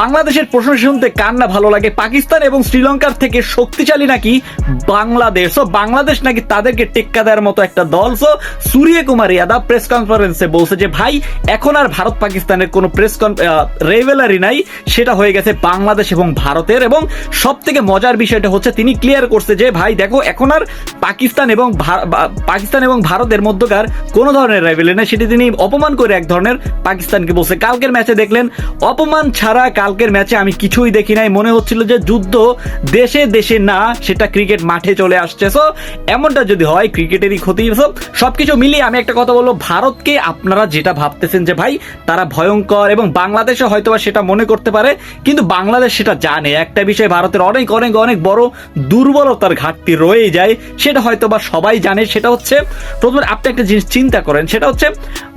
বাংলাদেশের প্রশংসা শুনতে কার না ভালো লাগে? পাকিস্তান এবং শ্রীলঙ্কার থেকে শক্তিশালী নাকি বাংলাদেশ? বাংলাদেশ নাকি তাদেরকে টেক্কা দেওয়ার মতো একটা দল? সো সূর্য কুমার ইয়াদব প্রেস কনফারেন্সে বলছে যে, ভাই, এখন আর ভারত পাকিস্তানের কোনো প্রেস রেভেলারি নাই। সেটা হয়ে গেছে বাংলাদেশ এবং ভারতের। এবং সব থেকে মজার বিষয়টা হচ্ছে, তিনি ক্লিয়ার করছে যে, ভাই, দেখো, এখন আর পাকিস্তান এবং পাকিস্তান এবং ভারতের মধ্যকার কোনো ধরনের রাইভেলি নাই। সেটি তিনি অপমান করে এক ধরনের পাকিস্তানকে বলছে। কালকের ম্যাচে দেখলেন, অপমান ছাড়া কালকের ম্যাচে আমি কিছুই দেখি নাই। মনে হচ্ছিল যে যুদ্ধ দেশে দেশে না, সেটা ক্রিকেট মাঠে চলে আসছে। সো এমনটা যদি হয়, ক্রিকেটেরই ক্ষতি। সব সবকিছু মিলিয়ে আমি একটা কথা বলব, ভারতকে আপনারা যেটা ভাবতেছেন যে, ভাই, তারা ভয়ঙ্কর এবং বাংলাদেশে হয়তোবা সেটা মনে করতে পারে, কিন্তু বাংলাদেশ সেটা জানে। একটা বিষয় ভারতের অনেক অনেক অনেক বড় দুর্বলতার ঘাটতি রয়ে যায়, সেটা হয়তোবা সবাই জানে। সেটা হচ্ছে, প্রথমে আপনি একটা জিনিস চিন্তা করেন, সেটা হচ্ছে,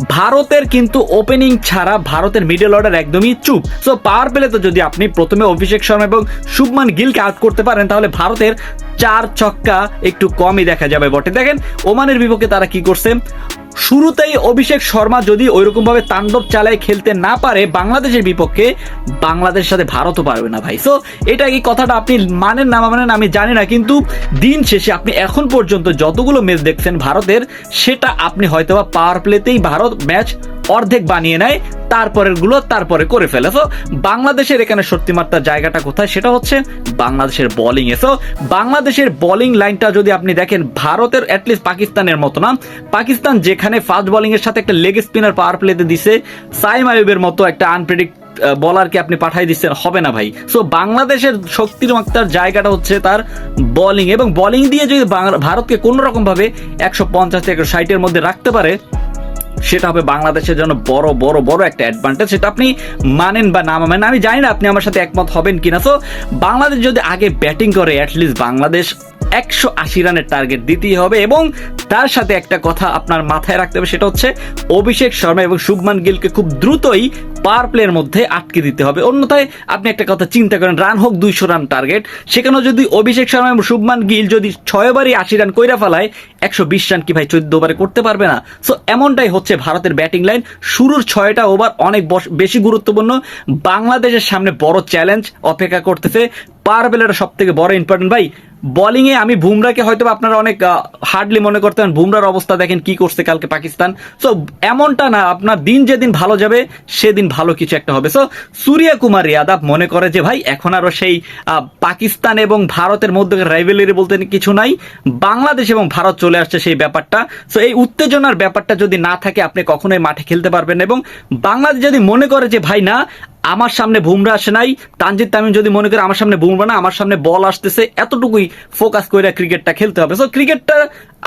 ভারতের কিন্তু ওপেনিং ছাড়া ভারতের মিডল অর্ডার একদমই চুপ। সো পাওয়ার পেলে তো যদি আপনি প্রথমে অভিষেক শর্মা এবং শুভমান গিলকে আউট করতে পারেন, তাহলে ভারতের চার ছক্কা একটু কমই দেখা যাবে বটে। দেখেন, ওমানের বিপক্ষে তারা কি করছে? শুরুতেই অভিষেক শর্মা যদি ওইরকম ভাবে তাণ্ডব চালায় খেলতে না পারে, বাংলাদেশের বিপক্ষে বাংলাদেশের সাথে ভারতও পারবে না ভাই। সো এটা কি কথাটা আপনি মানেন না মানেন আমি জানি না, কিন্তু দিন শেষে আপনি এখন পর্যন্ত যতগুলো ম্যাচ দেখছেন ভারতের, সেটা আপনি হয়তোবা পাওয়ার প্লেতেই ভারত ম্যাচ অর্ধেক বানিয়ে নেয়, তারপরেরগুলো তারপরে করে ফেলে। তো বাংলাদেশের এখানে সত্যি সত্যিমাত্রার জায়গাটা কোথায়? সেটা হচ্ছে বাংলাদেশের বোলিং এ বাংলাদেশের বোলিং লাইনটা যদি আপনি দেখেন, ভারতের অ্যাটলিস্ট পাকিস্তানের মতো না। পাকিস্তান যেখানে ফাস্ট বোলিং এর সাথে একটা লেগ স্পিনার পাওয়ার প্লেতে দিছে, সাইম আয়ুবের মতো একটা আনপ্রেডিক্ট বলারকে আপনি পাঠাই দিচ্ছেন, হবে না ভাই। সো বাংলাদেশের শক্তির মাত্রার জায়গাটা হচ্ছে তার বোলিং এবং বোলিং দিয়ে যদি ভারতকে কোনো রকম ভাবে একশো পঞ্চাশ থেকে একশো ষাটের মধ্যে রাখতে পারে সেটা হবে বাংলাদেশের জন্য বড় বড় বড় একটা অ্যাডভান্টেজ সেটা আপনি মানেন বা না মানেন, আমি জানি না আপনি আমার সাথে একমত হবেন কিনা। তো বাংলাদেশ যদি আগে ব্যাটিং করে অ্যাটলিস্ট বাংলাদেশ একশো আশি রানের টার্গেট দিতেই হবে এবং তার সাথে একটা কথা আপনার মাথায় রাখতে হবে, সেটা হচ্ছে অভিষেক শর্মা এবং শুভমান গিলকে খুব দ্রুতই পার প্লের মধ্যে আটকে দিতে হবে। অন্যথায় আপনি একটা কথা চিন্তা করেন রান হোক দুইশো রান টার্গেট সেখানেও যদি অভিষেক শর্মা এবং শুভমান গিল যদি ছয়বারই আশি রান কইরা ফেলায়, একশো বিশ রান কি ভাই চোদ্দ ওভারে করতে পারবে না? সো এমনটাই হচ্ছে ভারতের ব্যাটিং লাইন শুরুর ছয়টা ওভার অনেক বেশি গুরুত্বপূর্ণ। বাংলাদেশের সামনে বড় চ্যালেঞ্জ অপেক্ষা করতেছে। পার বেলাটা সব থেকে বড় ইম্পর্টেন্ট ভাই। বোলিং এ আমি বুমরাকে হয়তো আপনারা অনেক হার্ডলি মনে করতেন বুমরার অবস্থা দেখেন কি করছে কালকে পাকিস্তান। সো এমনটা না, আপনার দিন যেদিন ভালো যাবে, সেদিন ভালো কিছু একটা হবে। সো সূর্য কুমার ইয়াদব মনে করে যে, ভাই, এখন আরও সেই পাকিস্তান এবং ভারতের মধ্যে রাইভেলারি বলতে কিছু নাই, বাংলাদেশ এবং ভারত চলে আসছে সেই ব্যাপারটা। সো এই উত্তেজনার ব্যাপারটা যদি না থাকে, আপনি কখনোই মাঠে খেলতে পারবেন এবং বাংলাদেশ যদি মনে করে যে, ভাই, না আমার সামনে বুমরা আসে নাই। তানজিদ তামিম যদি মনে করে আমার সামনে বুমরা না, আমার সামনে বল আসতেছে, এতটুকুই ফোকাস করে ক্রিকেটটা খেলতে হবে। সো ক্রিকেটটা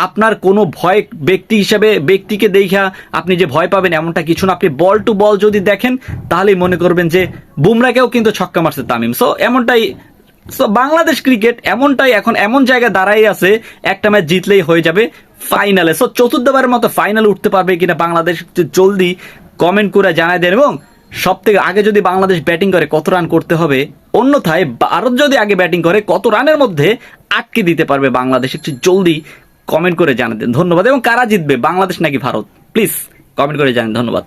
আপনার কোনো ভয় ব্যক্তি হিসেবে, ব্যক্তিকে দেখা আপনি যে ভয় পাবেন এমনটা কিছু না। আপনি বল টু বল যদি দেখেন, তাহলেই মনে করবেন যে বুমরাকেও কিন্তু ছক্কা মারছে তামিম। সো এমনটাই সো বাংলাদেশ ক্রিকেট এমনটাই এখন এমন জায়গায় দাঁড়াই আছে, একটা ম্যাচ জিতলেই হয়ে যাবে ফাইনালে। সো চতুর্থবারের মতো ফাইনাল উঠতে পারবে কিনা বাংলাদেশ জলদি কমেন্ট করে জানাই দেন এবং সব থেকে আগে যদি বাংলাদেশ ব্যাটিং করে কত রান করতে হবে? অন্যথায় ভারত যদি আগে ব্যাটিং করে, কত রানের মধ্যে আটকে দিতে পারবে বাংলাদেশ? একটু জলদি কমেন্ট করে জানাতেন। ধন্যবাদ। এবং কারা জিতবে, বাংলাদেশ নাকি ভারত? প্লিজ কমেন্ট করে জানেন ধন্যবাদ।